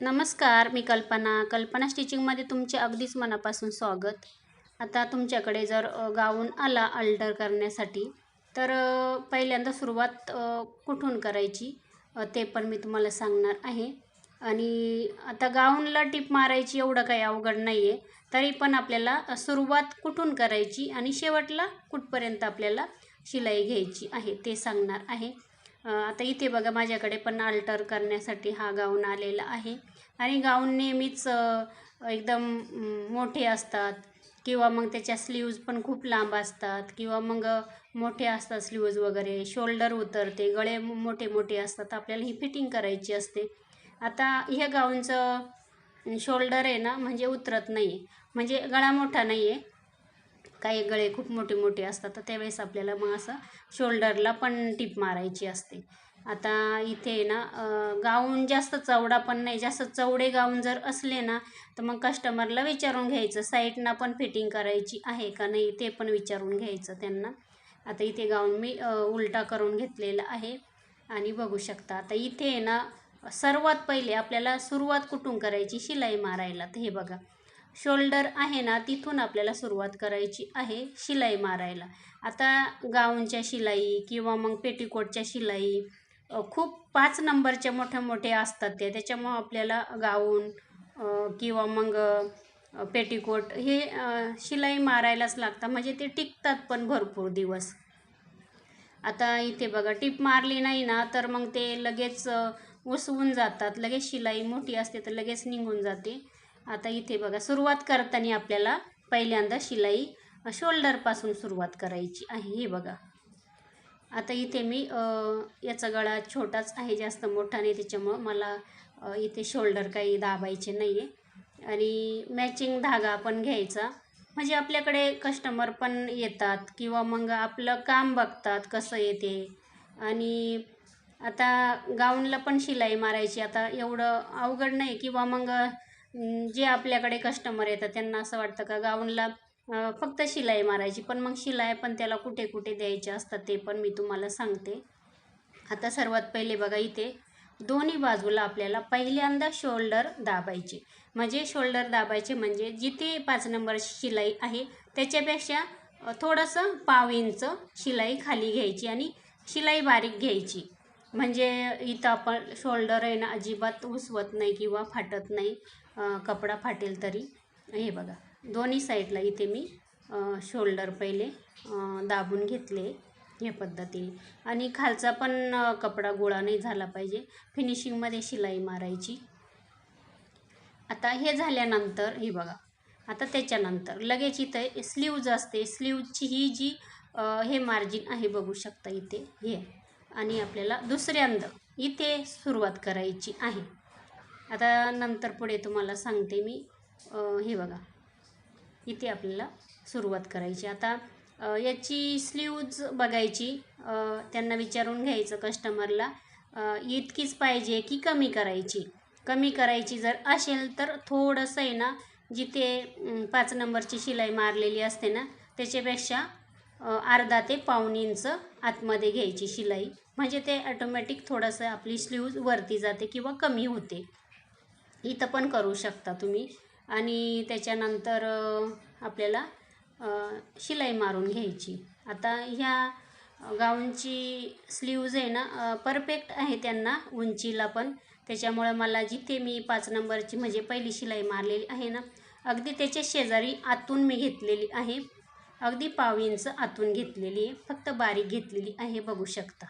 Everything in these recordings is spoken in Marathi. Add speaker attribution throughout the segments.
Speaker 1: नमस्कार मी कल्पना. कल्पना स्टिचिंगमध्ये तुमचे अगदीच मनापासून स्वागत. आता तुमच्याकडे जर गाऊन आला अल्टर करण्यासाठी तर पहिल्यांदा सुरुवात कुठून करायची ते पण मी तुम्हाला सांगणार आहे. आणि आता गाऊनला टिप मारायची एवढं काही अवघड नाही आहे तरी पण आपल्याला सुरुवात कुठून करायची आणि शेवटला कुठपर्यंत आपल्याला शिलाई घ्यायची आहे ते सांगणार आहे. आता इथे बघा माझ्याकडे पण अल्टर करण्यासाठी हा गाऊन आलेला आहे. आणि गाऊन नेहमीच एकदम मोठे असतात. किंवा मग त्याच्या स्लीव्ज पण खूप लांब असतात. किंवा मग मोठे असतात स्लीव्ज वगैरे. शोल्डर उतरते गळे मोठे मोठे असतात. आपल्याला ही फिटिंग करायची असते. आता ह्या गाऊनचं शोल्डर आहे ना म्हणजे उतरत नाही म्हणजे गळा मोठा नाही आहे काही गळे खूप मोठे मोठे असतात तर त्यावेळेस आपल्याला मग असं शोल्डरला पण टीप मारायची असते. आता इथे ना गाऊन जास्त चवडा पण नाही जास्त चवडे गाऊन जर असले ना तर मग कस्टमरला विचारून घ्यायचं साईडना पण फिटिंग करायची आहे का नाही ते पण विचारून घ्यायचं त्यांना. आता इथे गाऊन मी उलटा करून घेतलेला आहे आणि बघू शकता. आता इथे आहे ना सर्वात पहिले आपल्याला सुरुवात कुठून करायची? शिलाई मारायला तर हे बघा. शोल्डर आहे ना तिथून आपल्याला सुरुवात करायची आहे शिलाई मारायला. आता गाऊनच्या शिलाई किंवा मग पेटीकोटच्या शिलाई खूप पाच नंबरच्या मोठ्या मोठ्या असतात ते त्याच्यामुळं आपल्याला गाऊन किंवा मग पेटीकोट हे शिलाई मारायलाच लागतं. म्हणजे ते टिकतात पण भरपूर दिवस. आता इथे बघा टीप मारली नाही ना तर मग ते लगेच उसवून जातात. लगेच शिलाई मोठी असते तर लगेच निघून जाते. आता इथे बघा सुरुवात करताना आपल्याला पहिल्यांदा शिलाई शोल्डरपासून सुरुवात करायची आहे. हे बघा. आता इथे मी याचा गळा छोटाच आहे जास्त मोठा नाही त्याच्यामुळं मला इथे शोल्डर काही दाबायचे नाही आहे आणि मॅचिंग धागा पण घ्यायचा. म्हणजे आपल्याकडे कस्टमर पण येतात किंवा मग आपलं काम बघतात कसं येते आणि आता गाऊनला पण शिलाई मारायची आता एवढं अवघड नाही किंवा मग जे आपल्याकडे कस्टमर येतात त्यांना असं वाटतं का गाऊनला फक्त शिलाई मारायची पण मग शिलाई पण त्याला कुठे कुठे द्यायचे असतात ते पण मी तुम्हाला सांगते. आता सर्वात पहिले बघा इथे दोन्ही बाजूला आपल्याला पहिल्यांदा शोल्डर दाबायचे. म्हणजे शोल्डर दाबायचे म्हणजे जिथे पाच नंबरची शिलाई आहे त्याच्यापेक्षा थोडंसं पाव इंच शिलाई खाली घ्यायची आणि शिलाई बारीक घ्यायची. म्हणजे इथं आपण शोल्डर आहे ना अजिबात उसवत नाही किंवा फाटत नाही कपडा फाटेल तरी. हे बघा दोन्ही साईडला इथे मी शोल्डर पहिले दाबून घेतले या पद्धतीने. आणि खालचा पण कपडा गोळा नाही झाला पाहिजे. फिनिशिंगमध्ये शिलाई मारायची. आता हे झाल्यानंतर हे बघा आता त्याच्यानंतर लगेच इथं स्लीव्ज असते. स्लीवची ही जी हे मार्जिन आहे बघू शकता इथे. हे. आणि आपल्याला दुसऱ्यांदा इथे सुरुवात करायची आहे. आता नंतर पुढे तुम्हाला सांगते मी. हे बघा. इथे आपल्याला सुरुवात करायची. आता याची स्लीव्ज बघायची. त्यांना विचारून घ्यायचं कस्टमरला इतकीच पाहिजे की कमी करायची. कमी करायची जर असेल तर थोडंसं आहे ना जिथे पाच नंबरची शिलाई मारलेली असते ना त्याच्यापेक्षा अर्धा ते पाऊण इंच आतमध्ये घ्यायची शिलाई. म्हणजे ते ॲटोमॅटिक थोडंसं आपली स्लीव्ज वरती जाते किंवा कमी होते. इथं पण करू शकता तुम्ही. आणि त्याच्यानंतर आपल्याला शिलाई मारून घ्यायची. आता ह्या गाऊनची स्लीव्ज आहे ना परफेक्ट आहे त्यांना उंचीला पण. त्याच्यामुळं मला जिथे मी पाच नंबरची म्हणजे पहिली शिलाई मारलेली आहे ना अगदी त्याच्या शेजारी आतून मी घेतलेली आहे. अगदी पाव इंच आतून घेतलेली आहे फक्त बारीक घेतलेली आहे बघू शकता.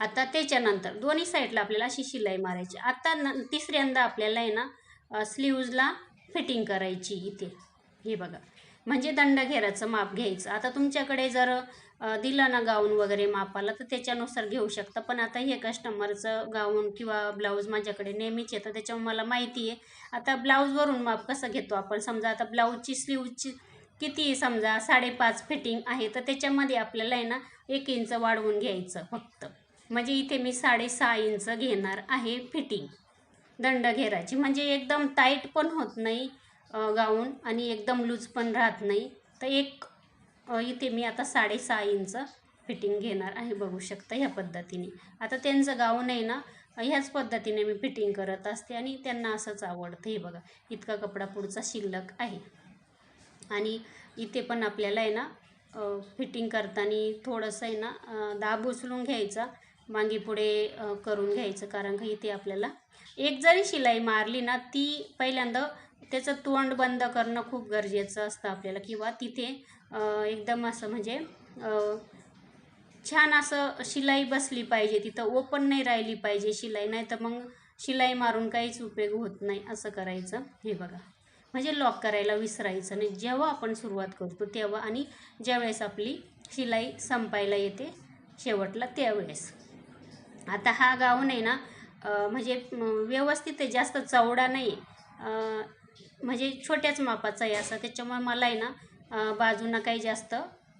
Speaker 1: आता त्याच्यानंतर दोन्ही साईडला आपल्याला अशी शिलाई मारायची. आता न तिसऱ्यांदा आपल्याला आहे ना स्लीव्जला फिटिंग करायची इथे. हे बघा. म्हणजे दंडघेराचं माप घ्यायचं. आता तुमच्याकडे जर दिलं ना गाऊन वगैरे मापाला तर त्याच्यानुसार घेऊ शकता. पण आता हे कस्टमरचं गाऊन किंवा ब्लाऊज माझ्याकडे नेहमीच येतं. त्याच्यामुळे मला माहिती आहे. आता ब्लाऊजवरून माप कसं घेतो आपण? समजा आता ब्लाऊजची स्लीवची किती समजा साडेपाच फिटिंग आहे तर त्याच्यामध्ये आपल्याला आहे ना एक इंच वाढवून घ्यायचं फक्त. म्हणजे इथे मी साडेसहा इंच घेणार आहे फिटिंग दंड घेराची म्हणजे एकदम टाईट पण होत नाही गाऊन आणि एकदम लूज पण राहत नाही. तर एक इथे मी आता साडेसहा इंच फिटिंग घेणार आहे बघू शकता ह्या पद्धतीने. आता त्यांचं गाऊन आहे ना ह्याच पद्धतीने मी फिटिंग करत असते आणि त्यांना असंच आवडतं. हे बघा इतका कपडा पुढचा शिल्लक आहे. आणि इथे पण आपल्याला आहे ना फिटिंग करताना थोडंसं आहे ना दाब उचलून घ्यायचा मागे पुढे करून घ्यायचं. कारण का इथे आपल्याला एक जरी शिलाई मारली ना ती पहिल्यांदा त्याचं तोंड बंद करणं खूप गरजेचं असतं आपल्याला. किंवा तिथे एकदम असं म्हणजे छान असं शिलाई बसली पाहिजे. तिथं ओपन नाही राहिली पाहिजे शिलाई. नाही तर मग शिलाई मारून काहीच उपयोग होत नाही असं करायचं. हे बघा. म्हणजे लॉक करायला विसरायचं नाही. जेव्हा आपण सुरुवात करतो तेव्हा आणि ज्यावेळेस आपली शिलाई संपायला येते शेवटला त्यावेळेस. आता हा गाऊन आहे ना म्हणजे व्यवस्थित आहे जास्त चवडा नाही म्हणजे छोट्याच मापाचा आहे असा. त्याच्यामुळे मला आहे ना बाजूंना बाजूनं काही जास्त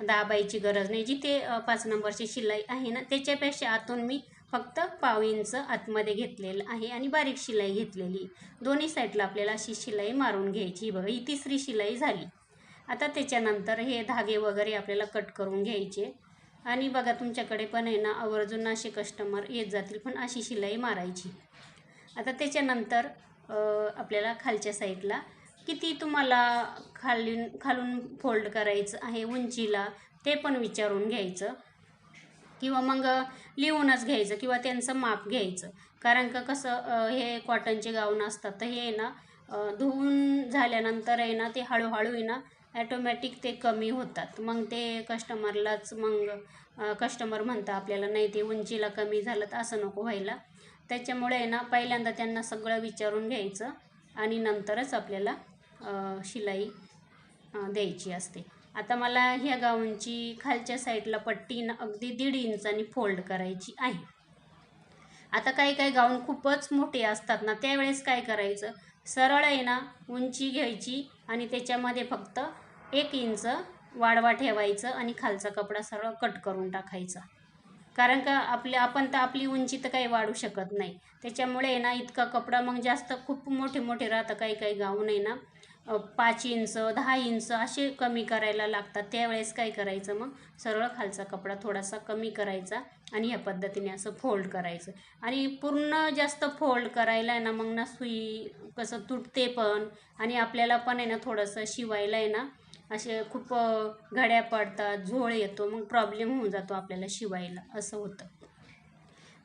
Speaker 1: दाबायची गरज नाही. जिथे पाच नंबरची शिलाई आहे ना त्याच्यापेक्षा आतून मी फक्त पाव इंच आतमध्ये घेतलेलं आहे आणि बारीक शिलाई घेतलेली. दोन्ही साईडला आपल्याला अशी शिलाई मारून घ्यायची. ही बघा ही तिसरी शिलाई झाली. आता त्याच्यानंतर हे धागे वगैरे आपल्याला कट करून घ्यायचे. आणि बघा तुमच्याकडे पण आहे ना आवर्जून असे कस्टमर येत जातील पण अशी शिलाई मारायची. आता त्याच्यानंतर आपल्याला खालच्या साईडला किती तुम्हाला खालून खालून फोल्ड करायचं आहे उंचीला ते पण विचारून घ्यायचं. किंवा मग लिहूनच घ्यायचं किंवा त्यांचं माप घ्यायचं. कारण का कसं हे कॉटनचे गाऊन असतात तर हे आहे ना धुवून झाल्यानंतर आहे ना ते हळूहळू आहे ना ॲटोमॅटिक ते कमी होतात. मग ते कस्टमरलाच मग कस्टमर म्हणतात आपल्याला नाही ते उंचीला कमी झालं तर असं नको व्हायला. त्याच्यामुळे आहे ना पहिल्यांदा त्यांना सगळं विचारून घ्यायचं आणि नंतरच आपल्याला शिलाई द्यायची असते. आता मला ह्या गाऊनची खालच्या साईडला पट्टी ना अगदी दीड इंचानी फोल्ड करायची आहे. आता काही काही गाऊन खूपच मोठे असतात ना त्यावेळेस काय करायचं? सरळ आहे ना उंची घ्यायची आणि त्याच्यामध्ये फक्त एक इंच वाढवा ठेवायचं आणि खालचा कपडा सरळ कट करून टाकायचा. कारण का आपल्या आपण तर आपली उंची तर काही वाढू शकत नाही. त्याच्यामुळे आहे ना इतका कपडा मग जास्त खूप मोठे मोठे राहतं काही काही गाऊन आहे ना पाच इंच दहा इंच असे कमी करायला लागतात. त्यावेळेस काय करायचं मग? सरळ खालचा कपडा थोडासा कमी करायचा आणि ह्या पद्धतीने असं फोल्ड करायचं. आणि पूर्ण जास्त फोल्ड करायला आहे ना मग ना सुई कसं तुटते पण आणि आपल्याला पण आहे ना थोडंसं शिवायला आहे ना असे खूप घड्या पडतात झोळ येतो मग प्रॉब्लेम होऊन जातो आपल्याला शिवायला. असं होतं.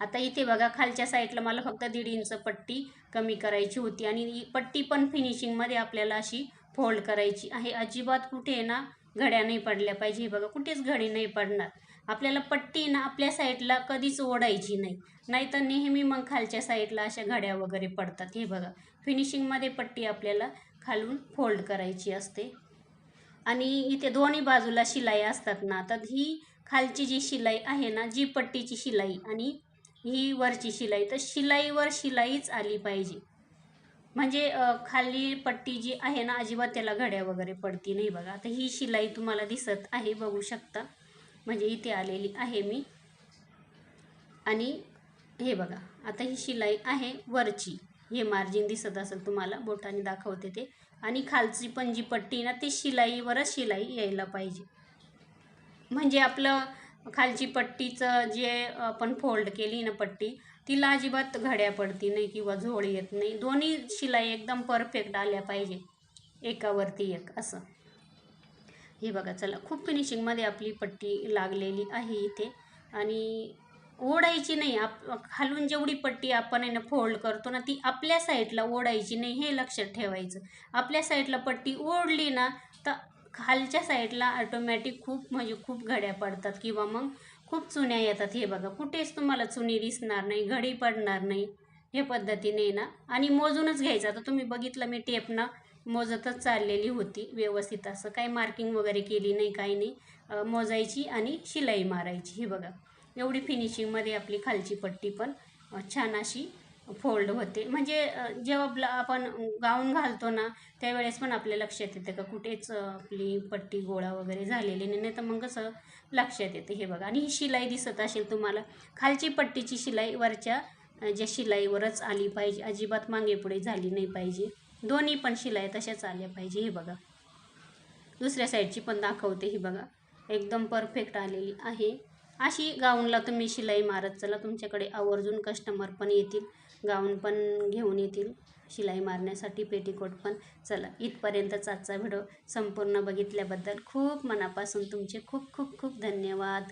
Speaker 1: आता इथे बघा खालच्या साईडला मला फक्त दीड इंच पट्टी कमी करायची होती आणि ही पट्टी पण फिनिशिंगमध्ये आपल्याला अशी फोल्ड करायची आहे. अजिबात कुठे ना घड्या नाही पडल्या पाहिजे. हे बघा कुठेच घडी नाही पडणार. आपल्याला पट्टी ना आपल्या साईडला कधीच ओढायची नाही. नाहीतर नेहमी मग खालच्या साईडला अशा घड्या वगैरे पडतात. हे बघा फिनिशिंगमध्ये पट्टी आपल्याला खालून फोल्ड करायची असते. आणि इथे दोन्ही बाजूला शिलाई असतात ना तर ही खालची जी शिलाई आहे ना जी पट्टीची शिलाई आणि ही वरची शिलाई. तर शिलाईवर शिलाईच आली पाहिजे. म्हणजे खाली पट्टी जी आहे ना अजिबात त्याला घड्या वगैरे पडती नाही बघा. आता ही शिलाई तुम्हाला दिसत आहे बघू शकता. म्हणजे इथे आलेली आहे मी. आणि हे बघा आता ही शिलाई आहे वरची. हे मार्जिन दिसत असेल तुम्हाला बोटाने दाखवते ते. आणि खालची पण जी पट्टी ना ती शिलाईवरच शिलाई यायला पाहिजे. म्हणजे आपलं खालची पट्टीचं जे आपण फोल्ड केली ना पट्टी तिला अजिबात घड्या पडती नाही किंवा झोळ येत नाही. दोन्ही शिलाई एकदम परफेक्ट आल्या पाहिजे. एकावरती एक असं. हे बघा चला. खूप फिनिशिंगमध्ये आपली पट्टी लागलेली आहे इथे. आणि ओढायची नाही. आप खालून जेवढी पट्टी आपण आहे ना फोल्ड करतो ना ती आपल्या साईडला ओढायची नाही हे लक्षात ठेवायचं. आपल्या साईडला पट्टी ओढली ना तर खालच्या साईडला ऑटोमॅटिक खूप म्हणजे खूप घड्या पडतात किंवा मग खूप चुन्या येतात. हे बघा कुठेच तुम्हाला चुनी दिसणार नाही घडी पडणार नाही हे पद्धतीने ना. आणि मोजूनच घ्यायचं. आता तुम्ही बघितलं मी टेपनं मोजतच चाललेली होती व्यवस्थित. असं काही मार्किंग वगैरे केली नाही काही नाही. मोजायची आणि शिलाई मारायची. हे बघा एवढी फिनिशिंगमध्ये आपली खालची पट्टी पण छान अशी फोल्ड होते. म्हणजे जेव्हा ब्ला आपण गाऊन घालतो ना त्यावेळेस पण आपल्या लक्षात येतं का कुठेच आपली पट्टी गोळा वगैरे झालेली नाही नाही तर मग कसं लक्षात येते हे बघा. आणि ही शिलाई दिसत असेल तुम्हाला खालची पट्टीची शिलाई वरच्या ज्या शिलाईवरच आली पाहिजे अजिबात मागे पुढे झाली नाही पाहिजे. दोन्ही पण शिलाई तशाच आल्या पाहिजे हे बघा. दुसऱ्या साईडची पण दाखवते ही बघा. एकदम परफेक्ट आलेली आहे. अशी गाऊनला तुम्ही शिलाई मारत चला तुमच्याकडे आवर्जून कस्टमर पण येतील. गाऊन पण घेऊन येतील. शिलाई मारण्यासाठी पेटीकोट पण. चला इथपर्यंतच आजचा व्हिडिओ संपूर्ण बघितल्याबद्दल खूप मनापासून तुमचे खूप खूप खूप धन्यवाद.